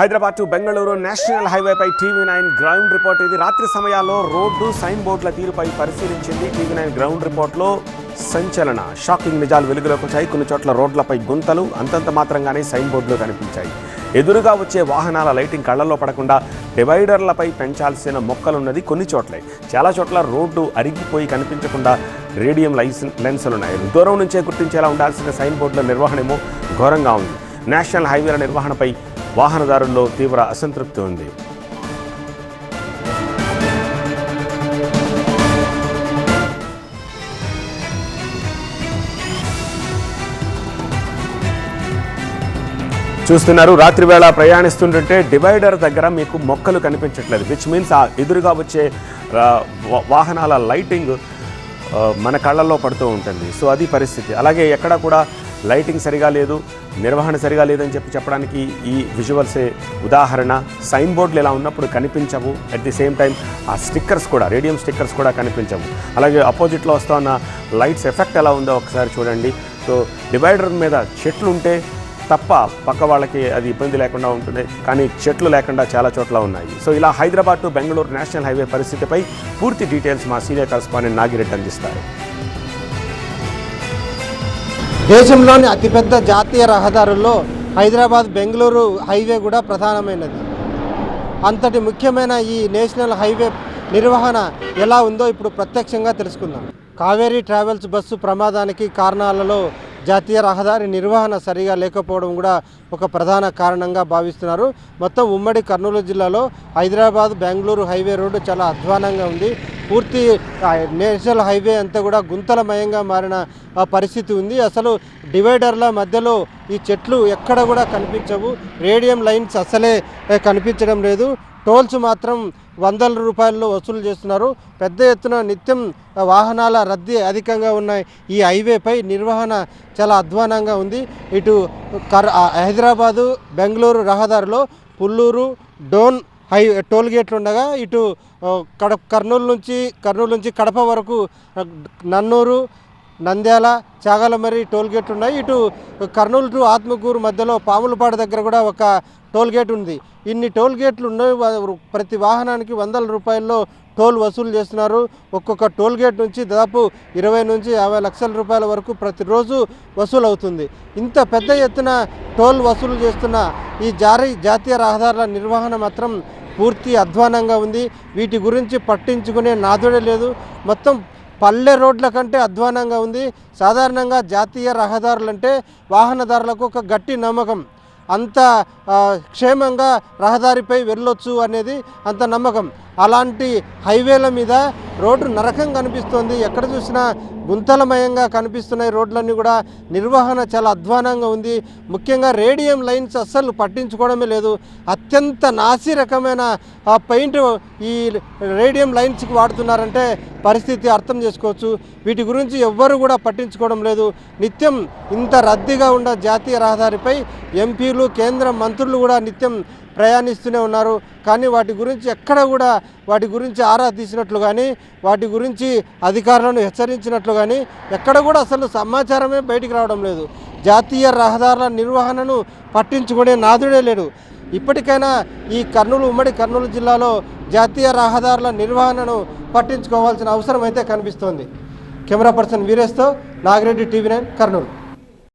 Hyderabad to Bengaluru national హైవేపై TV nine ground report. ఇది రాత్రి సమయాల్లో రోడ్డు సైన్ బోర్డుల తీరుపై పరిశీలించింది టీవీ నైన్ గ్రౌండ్ రిపోర్ట్లో సంచలన షాకింగ్ నిజాలు వెలుగులోకి వచ్చాయి. కొన్ని చోట్ల రోడ్లపై గుంతలు అంతంత మాత్రంగానే సైన్ బోర్డులు కనిపించాయి. ఎదురుగా వచ్చే వాహనాల లైటింగ్ కళ్ళల్లో పడకుండా డివైడర్లపై పెంచాల్సిన మొక్కలున్నది కొన్ని చోట్లే. చాలా చోట్ల రోడ్డు అరిగిపోయి కనిపించకుండా రేడియం లైస్ లెన్సులున్నాయి. దూరం నుంచే గుర్తించేలా ఉండాల్సిన సైన్ బోర్డుల నిర్వహణేమో ఘోరంగా ఉంది. నేషనల్ హైవేల నిర్వహణపై వాహనదారుల్లో తీవ్ర అసంతృప్తి ఉంది. చూస్తున్నారు రాత్రివేళ ప్రయాణిస్తుంటే ప్రయాణిస్తుంటుంటే డివైడర్ దగ్గర మీకు మొక్కలు కనిపించట్లేదు. విచ్ మీన్స్ ఆ ఎదురుగా వచ్చే వా- వాహనాల లైటింగ్ మన కళ్ళల్లో పడుతూ ఉంటుంది. సో అది పరిస్థితి. అలాగే ఎక్కడ కూడా లైటింగ్ సరిగా లేదు. నిర్వహణ సరిగా లేదని చెప్పి చెప్పడానికి ఈ విజువల్సే ఉదాహరణ. సైన్ బోర్డులు ఎలా ఉన్నప్పుడు కనిపించవు. అట్ ది సేమ్ టైం ఆ స్టిక్కర్స్ కూడా రేడియం స్టిక్కర్స్ కూడా కనిపించవు. అలాగే అపోజిట్లో వస్తున్న లైట్స్ ఎఫెక్ట్ ఎలా ఉందో ఒకసారి చూడండి. సో డివైడర్ మీద చెట్లు ఉంటే తప్ప పక్క వాళ్ళకి అది ఇబ్బంది లేకుండా ఉంటుంది. కానీ చెట్లు లేకుండా చాలా చోట్ల ఉన్నాయి. సో ఇలా Hyderabad to Bengaluru national highway పరిస్థితిపై పూర్తి డీటెయిల్స్ మా సీనియర్ కరస్పాండెంట్ నాగిరెడ్డి అందిస్తారు. దేశంలోని అతిపెద్ద జాతీయ రహదారుల్లో హైదరాబాద్ బెంగళూరు హైవే కూడా ప్రధానమైనది. అంతటి ముఖ్యమైన ఈ నేషనల్ హైవే నిర్వహణ ఎలా ఉందో ఇప్పుడు ప్రత్యక్షంగా తెలుసుకుందాం. కావేరీ ట్రావెల్స్ బస్సు ప్రమాదానికి కారణాలలో జాతీయ రహదారి నిర్వహణ సరిగా లేకపోవడం కూడా ఒక ప్రధాన కారణంగా భావిస్తున్నారు. మొత్తం ఉమ్మడి కర్నూలు జిల్లాలో హైదరాబాద్ బెంగళూరు హైవే రోడ్డు చాలా అధ్వానంగా ఉంది. పూర్తి నేషనల్ హైవే అంతా కూడా గుంతలమయంగా మారిన పరిస్థితి ఉంది. అసలు డివైడర్ల మధ్యలో ఈ చెట్లు ఎక్కడ కూడా కనిపించవు. రేడియం లైన్స్ అసలే కనిపించడం లేదు. టోల్స్ మాత్రం వందల రూపాయల్లో వసూలు చేస్తున్నారు. పెద్ద ఎత్తున నిత్యం వాహనాల రద్దీ అధికంగా ఉన్నాయి ఈ హైవేపై నిర్వహణ చాలా అధ్వానంగా ఉంది. ఇటు కర్ హైదరాబాదు బెంగళూరు రహదారిలో పుల్లూరు డోన్ హై టోల్ గేట్లు ఉండగా ఇటు కడ కర్నూలు నుంచి కర్నూలు నుంచి కడప వరకు నన్నూరు నంద్యాల చాగలమరి టోల్ గేట్లు ఉన్నాయి. ఇటు కర్నూలు టు ఆత్మకూరు మధ్యలో పాములపాడు దగ్గర కూడా ఒక టోల్ గేట్ ఉంది. ఇన్ని టోల్ గేట్లు ఉన్నాయి ప్రతి వాహనానికి వందల రూపాయల్లో టోల్ వసూలు చేస్తున్నారు. ఒక్కొక్క టోల్ గేట్ నుంచి దాదాపు ఇరవై నుంచి యాభై లక్షల రూపాయల వరకు ప్రతిరోజు వసూలు అవుతుంది ఇంత పెద్ద ఎత్తున టోల్ వసూలు చేస్తున్న ఈ జారీ జాతీయ రహదారుల నిర్వహణ మాత్రం పూర్తి అధ్వానంగా ఉంది. వీటి గురించి పట్టించుకునే నాదుడే లేదు. మొత్తం పల్లె రోడ్ల కంటే అధ్వానంగా ఉంది. సాధారణంగా జాతీయ రహదారులు అంటే వాహనదారులకు ఒక గట్టి నమ్మకం. అంత క్షేమంగా రహదారిపై వెళ్ళొచ్చు అనేది అంత నమ్మకం. అలాంటి హైవేల మీద రోడ్డు నరకం కనిపిస్తోంది. ఎక్కడ చూసినా గుంతలమయంగా కనిపిస్తున్నాయి రోడ్లన్నీ కూడా. నిర్వహణ చాలా అధ్వానంగా ఉంది. ముఖ్యంగా రేడియం లైన్స్ అస్సలు పట్టించుకోవడమే లేదు. అత్యంత నాసి రకమైన ఆ పెయింట్ ఈ రేడియం లైన్స్కి వాడుతున్నారంటే పరిస్థితి అర్థం చేసుకోవచ్చు. వీటి గురించి ఎవ్వరు కూడా పట్టించుకోవడం లేదు. నిత్యం ఇంత రద్దీగా ఉన్న జాతీయ రహదారిపై ఎంపీలు కేంద్ర మంత్రులు కూడా నిత్యం ప్రయాణిస్తూనే ఉన్నారు. కానీ వాటి గురించి ఎక్కడ కూడా వాటి గురించి ఆరా తీసినట్లు కానీ వాటి గురించి అధికారులను హెచ్చరించినట్లు కానీ ఎక్కడ కూడా అసలు సమాచారమే బయటికి రావడం లేదు. జాతీయ రహదారుల నిర్వహణను పట్టించుకునే నాదుడే లేడు. ఇప్పటికైనా ఈ కర్నూలు ఉమ్మడి కర్నూలు జిల్లాలో జాతీయ రహదారుల నిర్వహణను పట్టించుకోవాల్సిన అవసరం అయితే కనిపిస్తోంది. కెమెరా పర్సన్ వీరేస్తో నాగిరెడ్డి టీవీ నైన్ కర్నూలు.